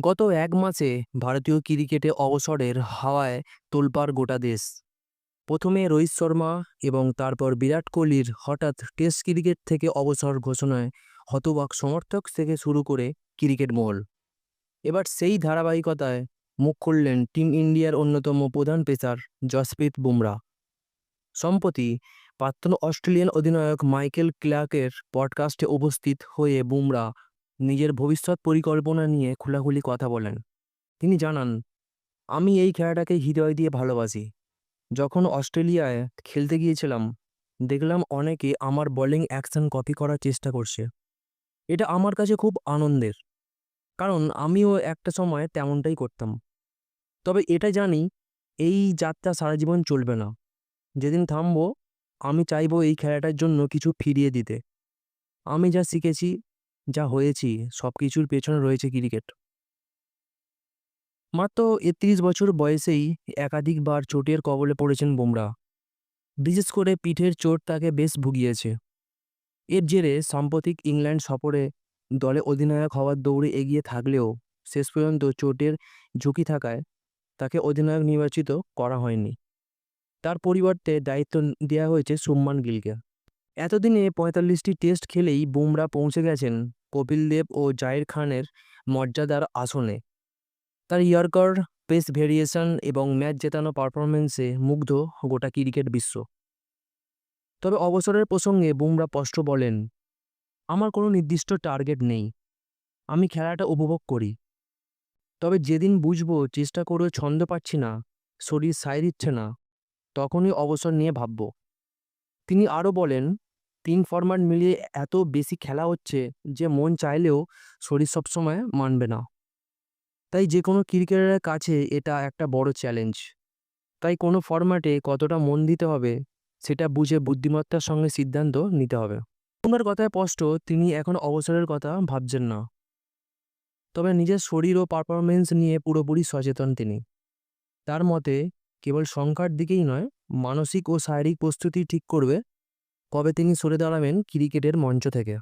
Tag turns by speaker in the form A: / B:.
A: গত এক মাসে ভারতীয় ক্রিকেটে অবসরের হাওয়ায় তোলপাড় গোটা দেশ। প্রথমে রোহিত শর্মা এবং তারপর বিরাট কোহলির হঠাৎ টেস্ট ক্রিকেট থেকে অবসর ঘোষণায় হতবাক সমর্থক থেকে শুরু করে ক্রিকেট মহল। এবার সেই ধারাবাহিকতায় মুখ খুললেন টিম ইন্ডিয়ার অন্যতম প্রধান পেসার জসপ্রীত বুমরা। সম্প্রতি প্রাক্তন অস্ট্রেলিয়ান অধিনায়ক মাইকেল ক্লার্কের পডকাস্টে উপস্থিত হয়ে বুমরা নিজের ভবিষ্যৎ পরিকল্পনা নিয়ে খোলাখুলি কথা বলেন। তিনি জানান, আমি এই খেলাটাকে হৃদয় দিয়ে ভালোবাসি। যখন অস্ট্রেলিয়ায় খেলতে গিয়েছিলাম, দেখলাম অনেকে আমার বোলিং অ্যাকশন কপি করার চেষ্টা করছে। এটা আমার কাছে খুব আনন্দের, কারণ আমিও একটা সময় তেমনটাই করতাম। তবে এটা জানি, এই যাত্রা সারা জীবন চলবে না। যেদিন থামবো, আমি চাইব এই খেলাটার জন্য কিছু ফিরিয়ে দিতে। আমি যা শিখেছি যা হয়েছি সব কিছুর পেছনে রয়েছে ক্রিকেট মাত্র একত্রিশ বছর বয়সেই একাধিকবার চোটের কবলে পড়েছেন বুমরা। বিশেষ করে পিঠের চোট তাকে বেশ ভুগিয়েছে। এর জেরে সাম্প্রতিক ইংল্যান্ড সফরে দলে অধিনায়ক হওয়ার দৌড়ে এগিয়ে থাকলেও শেষ পর্যন্ত চোটের ঝুঁকি থাকায় তাকে অধিনায়ক নির্বাচিত করা হয়নি। তার পরিবর্তে দায়িত্ব দেওয়া হয়েছে সুম্মান গিলকে। এতদিনে পঁয়তাল্লিশটি টেস্ট খেলেই বুমরা পৌঁছে গেছেন কপিল দেব ও জাহির খানের মর্যাদার আসনে। তার ইয়র্কার, পেস ভেরিয়েশন এবং ম্যাচ জেতানো পারফরমেন্সে মুগ্ধ গোটা ক্রিকেট বিশ্ব। তবে অবসরের প্রসঙ্গে বুমরা স্পষ্ট বলেন, আমার কোনো নির্দিষ্ট টার্গেট নেই। আমি খেলাটা উপভোগ করি। তবে যেদিন বুঝব চেষ্টা করেও ছন্দ পাচ্ছি না, শরীর সায় দিচ্ছে না, তখনই অবসর নিয়ে ভাবব। তিনি আরও বলেন তিন ফরম্যাট মিলিয়ে এত বেশি খেলা হচ্ছে যে মন চাইলেও শরীর সবসময় মানবে না। তাই যে কোনো ক্রিকেটারের কাছে এটা একটা বড় চ্যালেঞ্জ তাই কোনো ফরম্যাটে কতটা মন দিতে হবে সেটা বুঝে বুদ্ধিমত্তার সঙ্গে সিদ্ধান্ত নিতে হবে। বুমরার কথায় স্পষ্ট, তিনি এখন অবসরের কথা ভাবছেন না। তবে নিজের শরীর ও পারফরমেন্স নিয়ে পুরোপুরি সচেতন তিনি। তার মতে, কেবল সংখ্যার দিকেই নয়, মানসিক ও শারীরিক প্রস্তুতি ঠিক করবে কবে তিনি সরে দাঁড়াবেন ক্রিকেটের মঞ্চ থেকে?